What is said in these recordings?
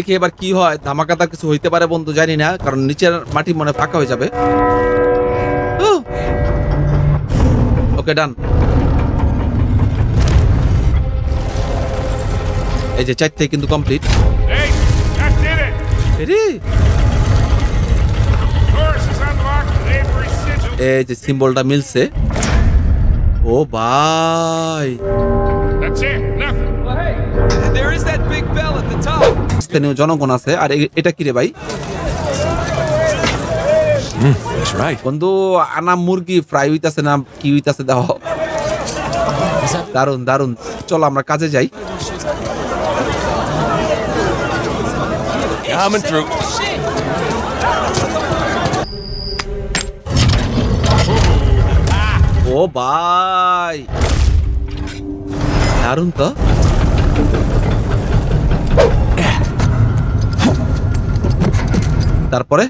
দেখি এবার কি হয় ধামাকাতা কিছু হইতে পারে বন্ধু জানি না কারণ নিচের মাটি মনে ফাঁকা হয়ে যাবে। ওকে ডান। এই যে চাইতে কিন্তু কমপ্লিট। এই যে সিম্বলটা মিলছে। ও বাই স্থানীয় জনগণ আছে। আর এটা কি রে ভাই? বন্ধু আনা মুরগি ফ্রাই হইতাছে না কি হইতাছে দাও দারুণ দারুণ চলো আমরা কাজে যাই। ও ভাই। দারুণ তো। তারপরে?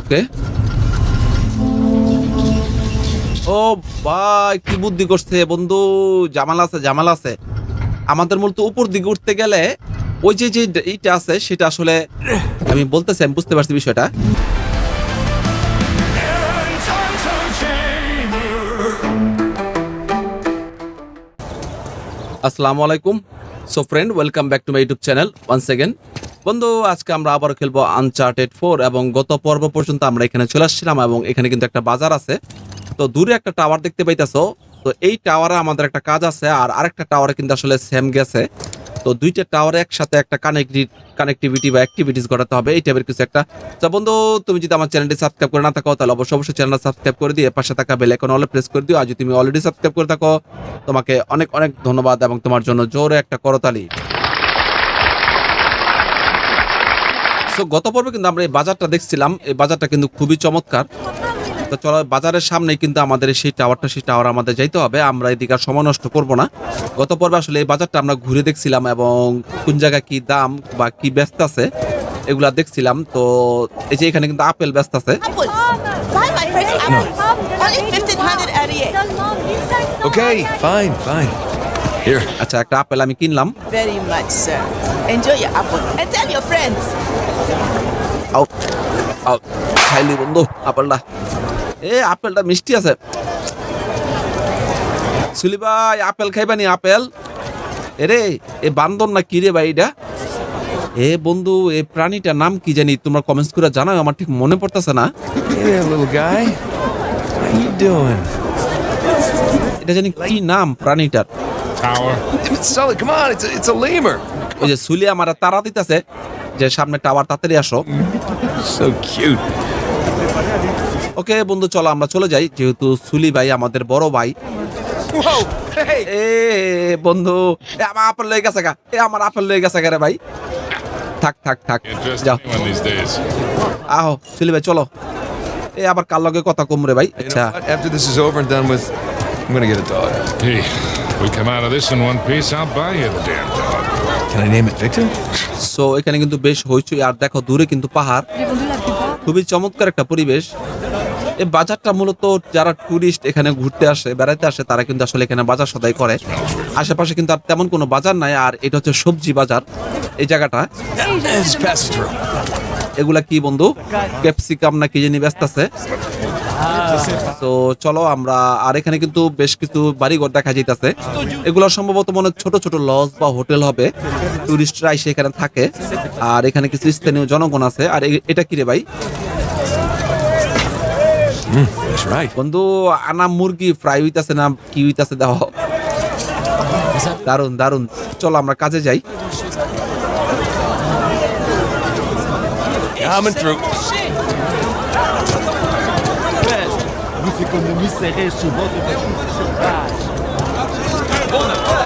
ওকে। ও ভাই, কি বুদ্ধি করছে বন্ধু? জামাল আছে জামাল আছে। আমাদের মূলত উপর দিকে উঠতে গেলে ওই যে যে এইটা আছে, সেটা আসলে আমি বলতেছি, আমি বুঝতে পারছি বিষয়টা। আসসালামু আলাইকুম। So friend welcome back to my YouTube channel once again বন্ধু, আজকে আমরা আবার খেলব আনচার্টেড ফোর এবং গত পর্ব পর্যন্ত আমরা এখানে চলে আসছিলাম এবং এখানে কিন্তু একটা বাজার আছে। তো দূরে একটা টাওয়ার দেখতে পাইতেছো। তো এই টাওয়ারে আমাদের একটা কাজ আছে আর আরেকটা টাওয়ারে কিন্তু আসলে সেম গেছে। তো দুইটা টাওয়ারে একসাথে একটা কানেক্টি কানেক্টিভিটি বা অ্যাক্টিভিটিস ঘটাতে হবে, এই টাইপের কিছু একটা। তো বন্ধু, তুমি যদি আমার চ্যানেলটি সাবস্ক্রাইব করে না থাকো, তাহলে অবশ্যই অবশ্যই চ্যানেলটা সাবস্ক্রাইব করে দিয়ে পাশে থাকা বেল এখন অলে প্রেস করে দিও। আর যদি তুমি অলরেডি সাবস্ক্রাইব করে থাকো, তোমাকে অনেক অনেক ধন্যবাদ এবং তোমার জন্য জোরে একটা করতালি। সো গত পর্বে কিন্তু আমরা এই বাজারটা দেখছিলাম এই বাজারটা কিন্তু খুবই চমৎকার তো চলো বাজারের সামনেই কিন্তু আমাদের সেই টাওয়ারটা সেই টাওয়ার আমাদের যাইতে হবে আমরা এদিকে আর সময় নষ্ট করব না গত পর্বে আসলে এই বাজারটা আমরা ঘুরে দেখছিলাম এবং কোন জায়গায় কি দাম বা কি ব্যস্ত আছে এগুলা দেখছিলাম তো এই যে এখানে কিন্তু আপেল ব্যস্ত আছে apples. Buy my first apple. Only 1588. Okay, fine, fine. Here. আচ্ছা একটা আপেল আমি কিনলাম Very much, sir. Enjoy your apple. And tell your friends. Out out খাইলি বন্ধু আপেলটা এ আপেলটা মিষ্টি আছে সুলি ভাই আপেল খাইবানি আপেল এরে এ বান্দর না কি রে ভাই এটা এ বন্ধু এ প্রাণীটার নাম কি জানি তোমার কমেন্টস করে জানাও আমার ঠিক মনে পড়তেছে না Hey there, little guy. How you doing? এটা জানি কি নাম প্রাণীটার Tower. Sully, come on, it's a, it's a lemur. ওই যে সুলি আমার তারা দিতেছে যে সামনে টাওয়ার তাড়াতাড়ি আসো So cute. ওকে বন্ধু চলো আমরা চলে যাই যেহেতু সুলি ভাই আমাদের বড় ভাই Whoa! Hey! এ বন্ধু এ আমার আপেল লয়ে গেছে গা এ আমার আপেল লয়ে গেছে গা রে ভাই থাক থাক থাক যাও. আহো সুলি ভাই চলো এ আবার কার লগে কথা কম রে ভাই আচ্ছা? After this is over and done with, I'm gonna get a dog. Hey, we come out of this in one piece, I'll buy you the damn dog. Can I name it Victor? So এখানে কিন্তু বেশ হইচই আর দেখো দূরে কিন্তু পাহাড়। খুবই চমৎকার একটা পরিবেশ। এই বাজারটা মূলত যারা টুরিস্ট এখানে ঘুরতে আসে বেড়াতে আসে তারা কিন্তু আসলে এখানে বাজার সদাই করে। আশেপাশে কিন্তু আর তেমন কোনো বাজার নাই আর এটা হচ্ছে সবজি বাজার এই জায়গাটা। এগুলা কি বন্ধু? ক্যাপসিকাম না কি জানি ব্যস্ত আছে। তো চলো আমরা আর এখানে কিন্তু বেশ কিছু বাড়িঘর দেখা যাইতাছে। এগুলো সম্ভবত মনে ছোট ছোট লজ বা হোটেল হবে। টুরিস্টরা এসে এখানে থাকে। আর এখানে কিছু স্থানীয় জনগণ আছে। আর এটা কি রে ভাই? বন্ধু আনা মুরগি ফ্রাই হইতাছে না কি হইতাছে দাও দারুণ দারুণ চলো আমরা কাজে যাই। Coming through.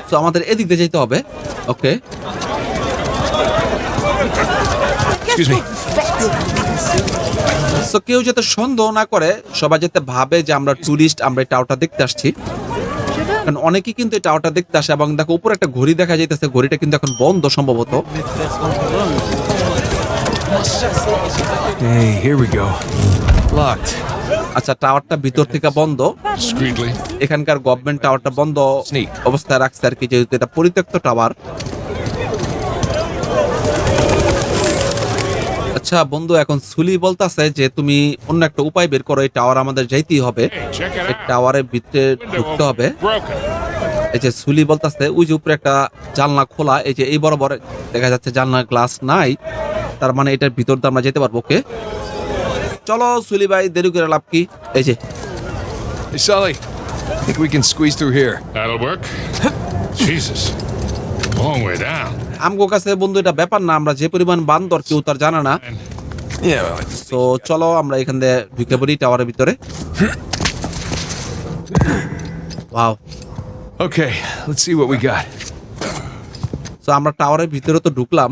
তো আমাদের এদিক দিয়ে যেতে হবে ওকে Excuse me. তো কেউ যাতে সন্দেহ না করে সবাই যাতে ভাবে যে আমরা টুরিস্ট আমরা এই টাওয়ারটা দেখতে আসছি কারণ অনেকেই কিন্তু এই টাওয়ারটা দেখতে আসে এবং দেখো উপরে একটা ঘড়ি দেখা যাইতেছে ঘড়িটা কিন্তু এখন বন্ধ সম্ভবত Hey, here we go. Locked. আচ্ছা টাওয়ারটা ভিতর থেকে বন্ধ। এখানকার গভর্নমেন্ট টাওয়ারটা বন্ধ অবস্থায় রাখছে আর কি যেহেতু এটা পরিত্যক্ত টাওয়ার আচ্ছা বন্ধু এখন সুলি বলতেছে যে তুমি অন্য একটা উপায় বের করো এই টাওয়ার আমাদের যাইতেই হবে। এই টাওয়ারের ভিতরে ঢুকতে হবে। এই যে সুলি বলতেছে ওই যে উপরে একটা জানলা খোলা এই যে এই বরাবর দেখা যাচ্ছে জানলা গ্লাস নাই। তার মানে এটার ভিতর দিয়ে আমরা যেতে পারব ওকে চলো সুলি ভাই দেরি করে লাভ কি এই যে Hey, Sully. Think we can squeeze through here? That'll work. Jesus. Long way down. আমগো কাছে বন্ধু এটা ব্যাপার না আমরা যে পরিমাণ বান্দর কেউ তার জানা না Yeah, well, it's- তো চলো আমরা এখান দিয়ে ঢুকে পড়ি টাওয়ারের ভিতরে wow okay. Let's see what we got. তো আমরা টাওয়ারের ভিতরে তো ঢুকলাম.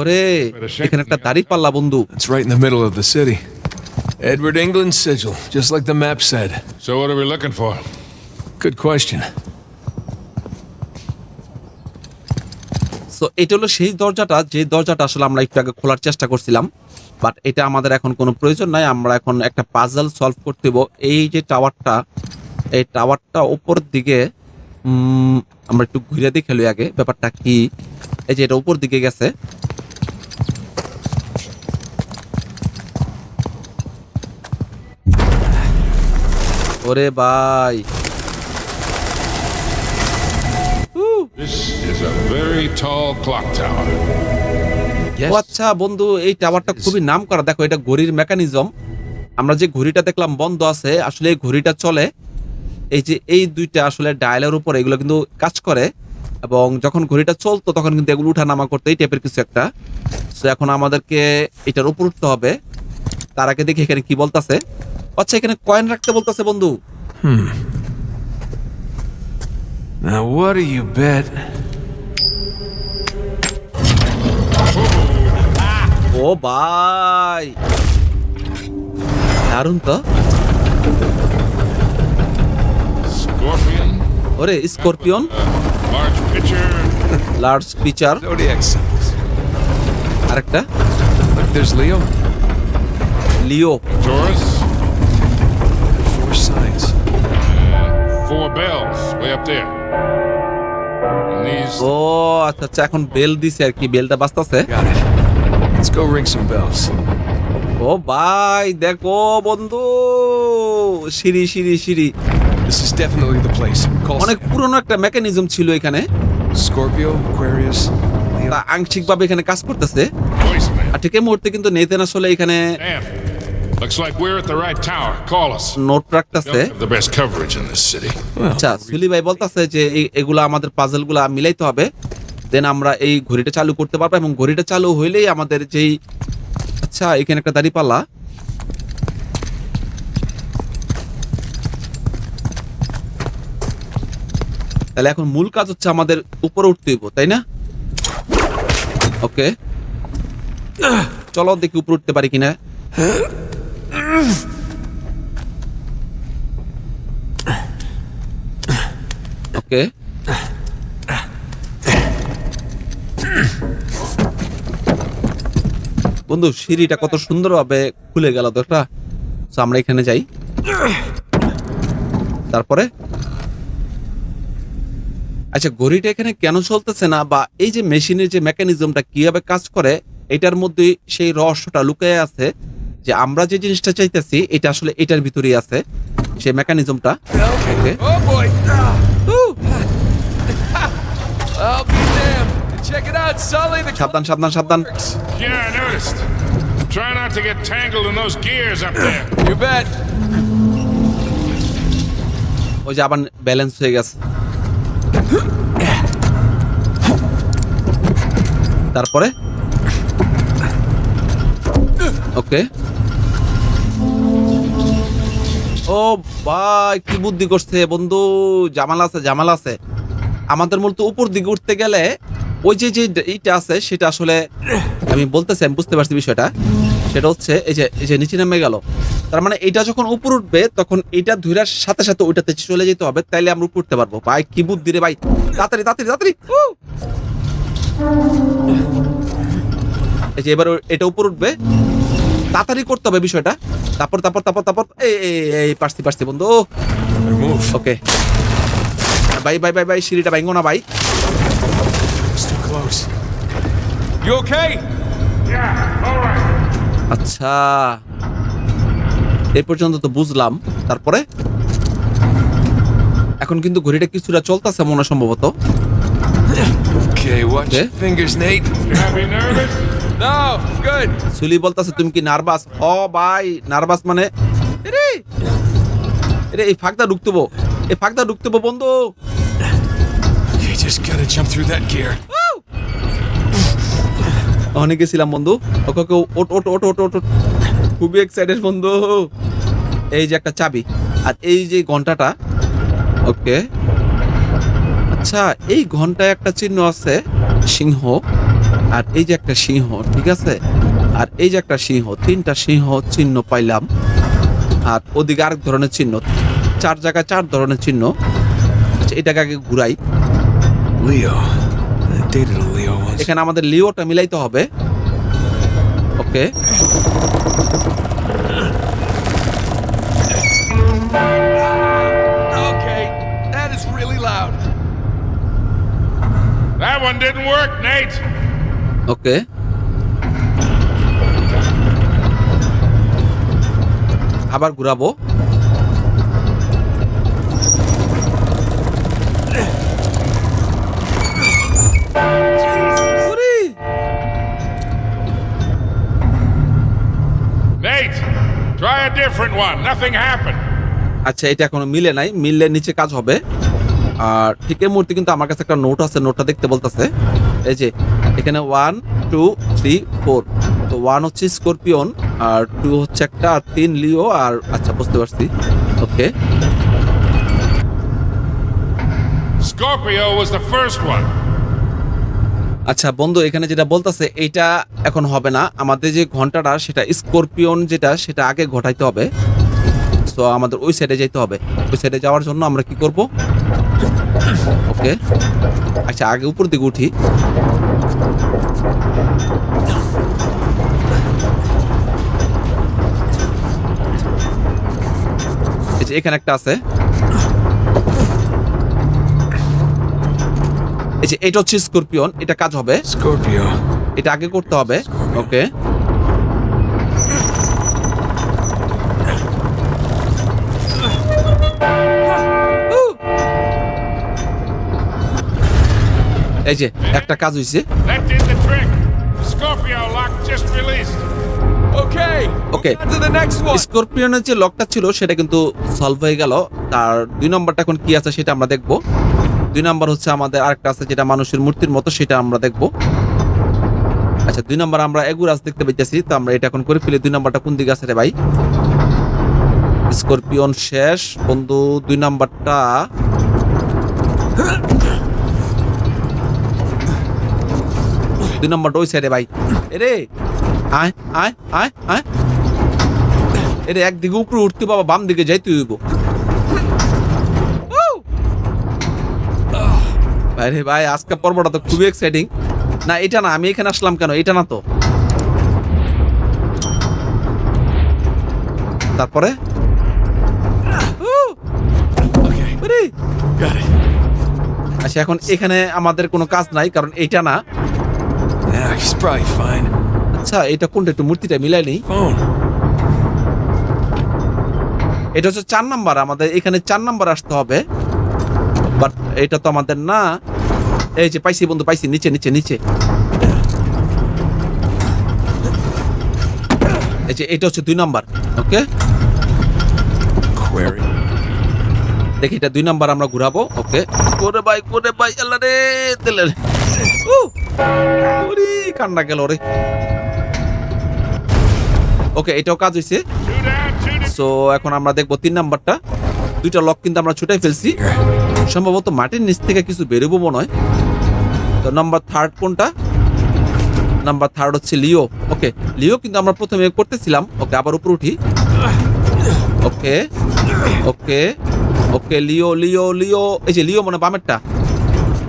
ওরে এখানে একটা দাড়ি পাল্লা বন্ধু It's right in the middle of the city. Edward England's sigil, just like the map said. So what are we looking for? Good question. So এটা হলো সেই দরজাটা যে দরজাটা আসলে আমরা একটু আগে খোলার চেষ্টা করছিলাম বাট এটা আমাদের এখন কোনো প্রয়োজন নাই আমরা এখন একটা পাজল সলভ করতে। এই যে টাওয়ারটা এই টাওয়ারটা উপর দিকে আমরা একটু ঘুরে দেখে লই আগে। ব্যাপারটা কি? এই যে এটা উপর দিকে গেছে। ওরে ভাই. ও আচ্ছা বন্ধু এই টাওয়ারটা খুবই নাম করা দেখো এটা ঘড়ির মেকানিজম আমরা যে ঘড়িটা দেখলাম বন্ধ আছে আসলে এই ঘড়িটা চলে। এই যে এই দুইটা আসলে ডায়ালের উপর এগুলো কিন্তু কাজ করে এবং যখন ঘড়িটা চলতো তখন কিন্তু এগুলো উঠা নামা করতে এই টাইপের কিছু একটা। সো এখন আমাদেরকে এটার উপর উঠতে হবে। তার আগে দেখি এখানে কি বলতাছে। আচ্ছা এখানে কয়েন রাখতে বলতাছে বন্ধু। Now, what do you bet? ও ভাই। দারুণ তো। ওরে scorpion Large pitcher. Large pitcher. আরেকটা Look, there's Leo. Leo Taurus. Four signs. Four bells way up there. ও আচ্ছা আচ্ছা এখন বেল দিছে আর কি বেলটা বাজতাছে Let's go ring some bells. ও ভাই দেখো বন্ধু সিঁড়ি সিঁড়ি সিঁড়ি This is definitely the place. Call অনেক পুরনো একটা মেকানিজম ছিল এখানে Scorpio, Aquarius, Leo. তা আংশিক ভাবে এখানে কাজ করতেছে আর ঠিক এই মুহূর্তে কিন্তু নেতেন আসলে এখানে Damn. Looks like we're at the right tower. Call us. Note রাখতেছে the best coverage in this city. আচ্ছা সুলি ভাই বলতাছে যে এই- এগুলা আমাদের পাজলগুলা মিলাইতে হবে দেন আমরা এই ঘড়িটা চালু করতে পারব এবং ঘড়িটা চালু হইলেই আমাদের যেই আচ্ছা এখানে একটা দাড়ি তাহলে এখন মূল কাজ হচ্ছে আমাদের উপরে উঠতে হইব, তাই না? ওকে চলো দেখি উপরে উঠতে পারি কিনা। ওকে বন্ধু, সিঁড়িটা কত সুন্দরভাবে খুলে গেল, তো আমরা এখানে যাই। তারপরে? আচ্ছা ঘড়িটা এখানে কেন চলতেছে না? বা এই যে মেশিনের যে মেকানিজমটা কীভাবে কাজ করে এটার মধ্যে সেই রহস্যটা লুকিয়ে আছে যে আমরা যে জিনিসটা চাইতেছি এটা আসলে এটার ভিতরেই আছে সেই মেকানিজমটা Oh সাবধান সাবধান সাবধান. Try not to get tangled in those gears up there. You bet. ওই যে আবার ব্যালেন্স হয়ে গেছে। তারপরে? ওকে ও ভাই, কি বুদ্ধি করছে বন্ধু? জামাল আছে জামাল আছে। আমাদের মূলত উপর দিকে উঠতে গেলে ওই যে যে এইটা আছে, সেটা আসলে আমি বলতেছি, আমি বুঝতে পারছি বিষয়টা। সেটা হচ্ছে এই যে এই যে নিচে নেমে গেল তার মানে এটা যখন উপর উঠবে তখন এটা ধুরার সাথে সাথে ওইটাতে চলে যেতে হবে তাইলে আমরা উপর উঠতে পারব ভাই কি বুদ্ধি রে ভাই তাড়াতাড়ি তাড়াতাড়ি তাড়াতাড়ি! এই যে এবার এটা উপর উঠবে তাড়াতাড়ি করতে হবে বিষয়টা তারপর তারপর তারপর তারপর এই এই, এই পারছি পারছি বন্ধু. ওকে ভাই ভাই ভাই ভাই সিঁড়িটা ভাইঙ্গো না ভাই. You okay? Yeah, all right. আচ্ছা। এই পর্যন্ত তো বুঝলাম। তারপরে? এখন কিন্তু ঘড়িটা কিছুটা চলতেছে মনে সম্ভবত. সুলি বলতাছে তুমি কি নার্ভাস? ও ভাই নার্ভাস মানে? এই ফাঁকটা ঢুকতেবো। এই ফাঁকটা ঢুকতেবো বন্ধু। Just gotta jump through that gear. অনেক গেছিলাম বন্ধু। ওকে ওট ওট ওট ওট ওট। খুবই এক্সাইটেড বন্ধু। এই যে একটা চাবি। আর এই যে ঘন্টাটা ওকে। আচ্ছা এই ঘন্টায় একটা চিহ্ন আছে সিংহ। আর এই যে একটা সিংহ ঠিক আছে? আর এই যে একটা সিংহ তিনটা সিংহ চিহ্ন পাইলাম। আর ওদিকে আরেক ধরনের চিহ্ন চার জায়গায় চার ধরনের চিহ্ন। আচ্ছা, এটাকে আগে ঘুরাই। আচ্ছা। এখানে আমাদের লিওটা মিলাইতে হবে। ওকে। ওকে। আবার ঘুরাবো। Different one. Nothing happened. আচ্ছা এটা এখনও মিলে নাই মিললে নিচে কাজ হবে আর ঠিক এই মুহূর্তে কিন্তু আমার কাছে একটা নোট আছে নোটটা দেখতে বলতেছে এই যে এখানে ওয়ান টু থ্রি ফোর তো ওয়ান হচ্ছে স্করপিয়ন আর টু হচ্ছে একটা আর তিন লিও আর আচ্ছা বুঝতে পারছি ওকে Scorpio was the first one. আচ্ছা বন্ধু, এখানে যেটা বলতেছে, এইটা এখন হবে না। আমাদের যে ঘন্টাটা, সেটা স্করপিয়ন যেটা, সেটা আগে ঘটাইতে হবে। তো আমাদের ওই সাইডে যেতে হবে। ওই সাইডে যাওয়ার জন্য আমরা কি করব? ওকে আচ্ছা আগে উপর দিকে উঠি। এখানে একটা আছে। এই যে এটা হচ্ছে স্করপিয়ন এটা কাজ হবে? Scorpio. এটা আগে করতে হবে? ওকে। এই যে একটা কাজ হইছে. স্করপিয়নের যে লকটা ছিল সেটা কিন্তু সলভ হয়ে গেল। তার দুই নম্বরটা এখন কি আছে সেটা আমরা দেখব। দুই নম্বর হচ্ছে আমাদের আরেকটা আছে যেটা মানুষের মূর্তির মতো, সেটা আমরা দেখব। আচ্ছা দুই নম্বর আমরা এগুরাজ দেখতে পাইতেছি, তো আমরা এটা এখন করে ফেলি। দুই নম্বরটা কোন দিকে আছে রে ভাই? স্করপিয়ন শেষ। বন্ধু, দুই নাম্বারটা দুই নম্বরটা ওই সাইডে ভাই। এরে, আয় আয় আয় আয়। এরে, একদিকে উপরে উঠতে বাবা বাম দিকে যাইতে হইব। আরে ভাই আজকে পর্বটা তো খুবই এক্সাইটিং না এটা না আমি এখানে আসলাম কেন? এটা না তো। তারপরে. আচ্ছা এখন এখানে আমাদের কোনো কাজ নাই কারণ এইটা না. আচ্ছা এটা কোনটা? একটু মূর্তিটা মিলাই নেই। এটা হচ্ছে চার নাম্বার আমাদের এখানে চার নাম্বার আসতে হবে। বাট এটা তো আমাদের না। এই যে পাইছি বন্ধু পাইছি নিচে নিচে নিচে। এই যে এটা হচ্ছে দুই নাম্বার ওকে? দেখি এটা দুই নাম্বার আমরা ঘুরাবো ওকে? করে ভাই করে ভাই আল্লাহ রে তেলে রে। কান্না গেল রে। ওকে এটাও কাজ হয়েছে. সো এখন আমরা দেখব তিন নাম্বারটা। দুইটা লক কিন্তু আমরা ছুটাই ফেলছি। সম্ভবত মাটির নিচ থেকে কিছু বেরোবো মনে হয়। তো নাম্বার থার্ড কোনটা? নাম্বার থার্ড হচ্ছে লিও। ওকে লিও কিন্তু আমরা প্রথমে করতেছিলাম। ওকে আবার উপর উঠি। Okay okay okay Leo Leo Leo. এই যে লিও মনে বামেরটা।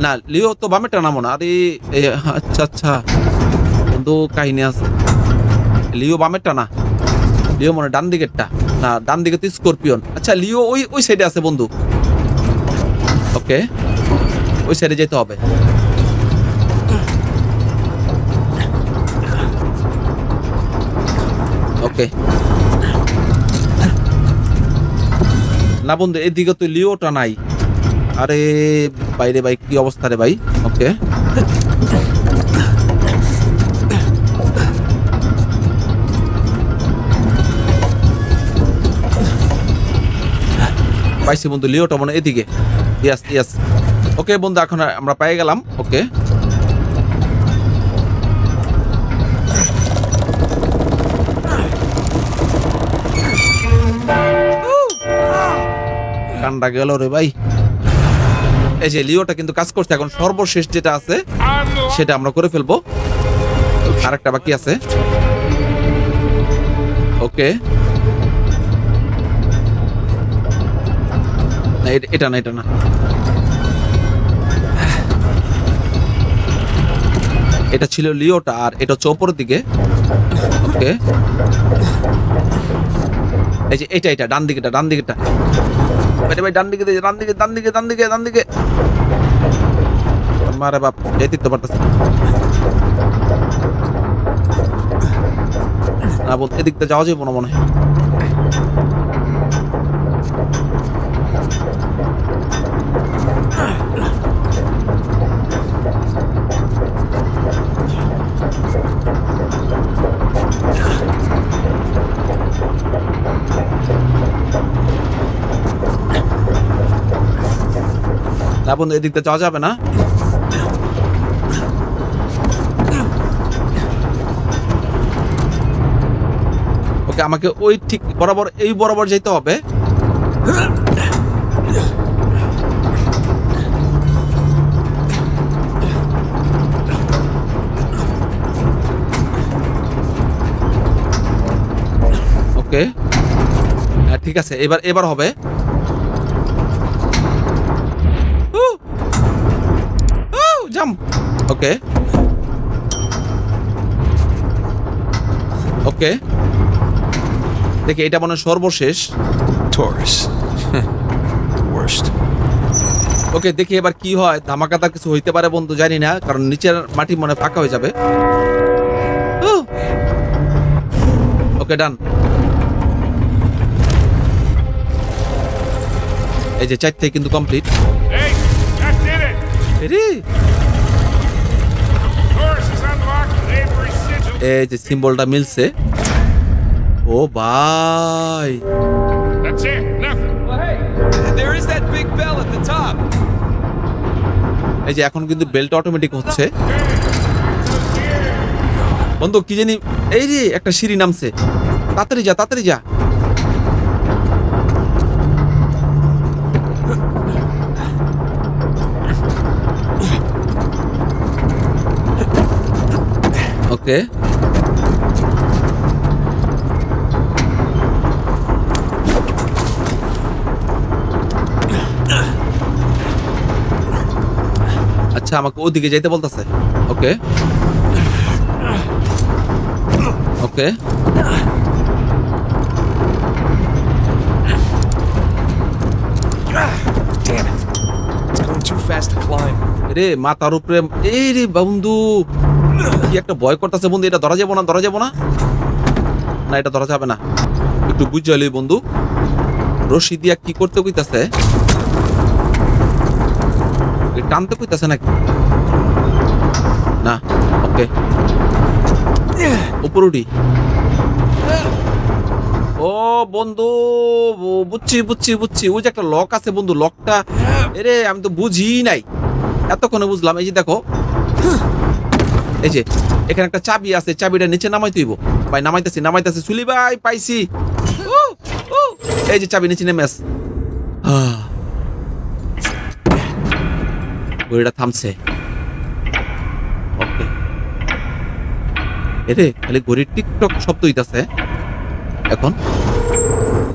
না, লিও তো বামেরটা না। মনে আরে আচ্ছা আচ্ছা। বন্ধু, কাহিনী আছে। লিও বামেরটা না। লিও মনে ডান দিকেরটা না ডান দিকে তো স্করপিয়ন আচ্ছা লিও ওই ওই সাইডে আছে বন্ধু। আমাকে ওই সাইডে যেতে হবে। ওকে। না বন্ধু, এদিকে তো লিওটা নাই। আরে, বাইরে ভাই, কি অবস্থা রে ভাই? ওকে। পাইছি বন্ধু, লিওটা মানে এদিকে। ইয়াস ইয়াস ওকে বন্ধু, এখন আমরা পেয়ে গেলাম। ওকে কান্ডা গেল রে ভাই। এই যে লিওটা কিন্তু কাজ করছে, এখন সর্বশেষ যেটা আছে, সেটা আমরা করে ফেলব। আরেকটা বাকি আছে। ওকে এটা- না, এটা না। এটা ছিল লিওটা আর এটা হচ্ছে দিকে। ওকে। এই যে এটা এটা, ডান দিকেটা ডান দিকেটা। ভাই ভাই, ডান দিকে ডান দিকে ডান দিকে ডান দিকে ডান দিকে। মারে বাপ যেতে তো পারতেছি না। বলতে এদিক দিয়ে যাওয়া যাবে না মনে হয়। বন্ধু এদিক দিয়ে যাওয়া যাবে না? ওকে, আমাকে ওই ঠিক বরাবর, এই বরাবর যেতে হবে। ওকে। হ্যাঁ ঠিক আছে, এবার এবার হবে। ওকে ওকে দেখি এটা মনে হয় সর্বশেষ. Worst. ওকে দেখি এবার কি হয়। ধামাকাতা কিছু হইতে পারে বন্ধু জানি না কারণ নিচের মাটি মনে হয় ফাঁকা হয়ে যাবে। ওকে ডান এই যে চারটে কিন্তু কমপ্লিট রে Taurus is unlocked with Avery Sigil. এই যে সিম্বলটা মিলছে ও ভাই That's it. Nothing. There is that big bell at the top. এই যে এখন কিন্তু বেল্ট অটোমেটিক হচ্ছে বন্ধু কি জানি এই রে একটা সিঁড়ি নামছে তাড়াতাড়ি যা তাড়াতাড়ি যা ওকে আচ্ছা আমাকে ওদিকে যাইতে বলতেছে। ওকে। ওকে. রে মাথার উপরে এই রে বন্ধু। কি একটা ভয় করতেছে বন্ধু এটা ধরা যাব না ধরা যাব না। না এটা ধরা যাবে না। একটু বুঝালি বন্ধু। রশি দিয়া কি করতে কইতাছে? টানতে কইতাছে নাকি? না, ওকে। উপর উঠি। ও বন্ধু বুঝছি বুঝছি বুঝছি। ওই যে একটা লক আছে বন্ধু লকটা এরে, আমি তো বুঝি নাই। এতক্ষণে বুঝলাম, এই যে দেখো। এই যে, এখানে একটা চাবি আছে, চাবিটা নিচে নামাই তুইব। ভাই, নামাইতেছি নামাইতেছি। সুলি ভাই, পাইছি। এই যে চাবি নিচে নেমে আস আহ। ঘড়িটা থামছে। ওকে। এরে, খালি টিকটক শব্দ হইতাছে। এখন?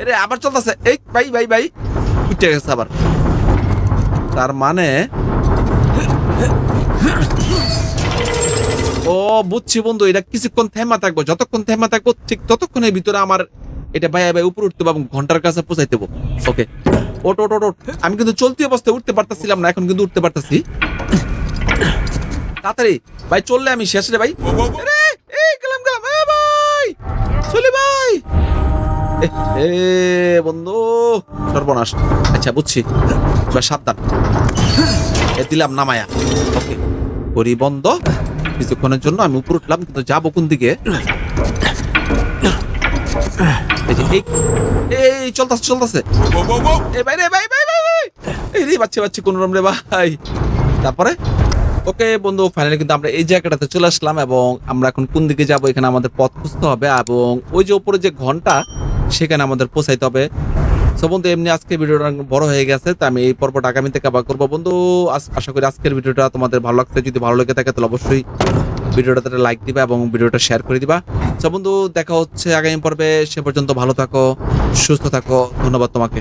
এরে, আবার চলতেছে। এই ভাই ভাই ভাই উঠে গেছে আবার। তার মানে ও, বুঝছি বন্ধু, এটা কিছুক্ষণ থেমা থাকব। যতক্ষণ থেমা থাকব, ঠিক ততক্ষণের ভিতরে আমার এটা ভাই ভাই উপরে উঠতে পারব ঘণ্টার কাছে পৌঁছাই দেবো ওকে। ওট ওট ওট। আমি কিন্তু চলতি অবস্থায় উঠতে পারতাছিলাম না, এখন কিন্তু উঠতে পারতাছি। তাড়াতাড়ি। ভাই, চললে আমি শেষ রে ভাই। এই ভাই, চলি ভাই। এ বন্ধু, সর্বনাশ। আচ্ছা বুঝছি। এবার সাবধান। এ, দিলাম নামায়া ওকে। করি বন্ধ। কিছুক্ষণের জন্য আমি উপর উঠলাম, কিন্তু যাব কোন দিকে? এই যে, এই- চলতেছে এ ভাই রে ভাই ভাই ভাই ভাই। এই রে বাচ্চা বাচ্চা কোন রকম রে ভাই? তারপরে? ওকে বন্ধু ফাইনালি কিন্তু আমরা এই জায়গাটাতে চলে আসলাম এবং আমরা এখন কোন দিকে যাব? এখানে আমাদের পথ খুঁজতে হবে এবং ওই যে উপরে যে ঘণ্টা সেখানে আমাদের পৌঁছাইতে হবে। সো বন্ধু এমনি আজকে ভিডিওটা বড় হয়ে গেছে তো আমি এই পর্বটা আগামী থেকে আবার করব। বন্ধু আশা করি আজকের ভিডিওটা তোমাদের ভালো লাগছে। যদি ভালো লেগে থাকে তাহলে অবশ্যই ভিডিওটাতে লাইক দিবা এবং ভিডিওটা শেয়ার করে দিবা। সব বন্ধু, দেখা হচ্ছে আগামী পর্বে। সে পর্যন্ত ভালো থাকো, সুস্থ থাকো। ধন্যবাদ তোমাকে।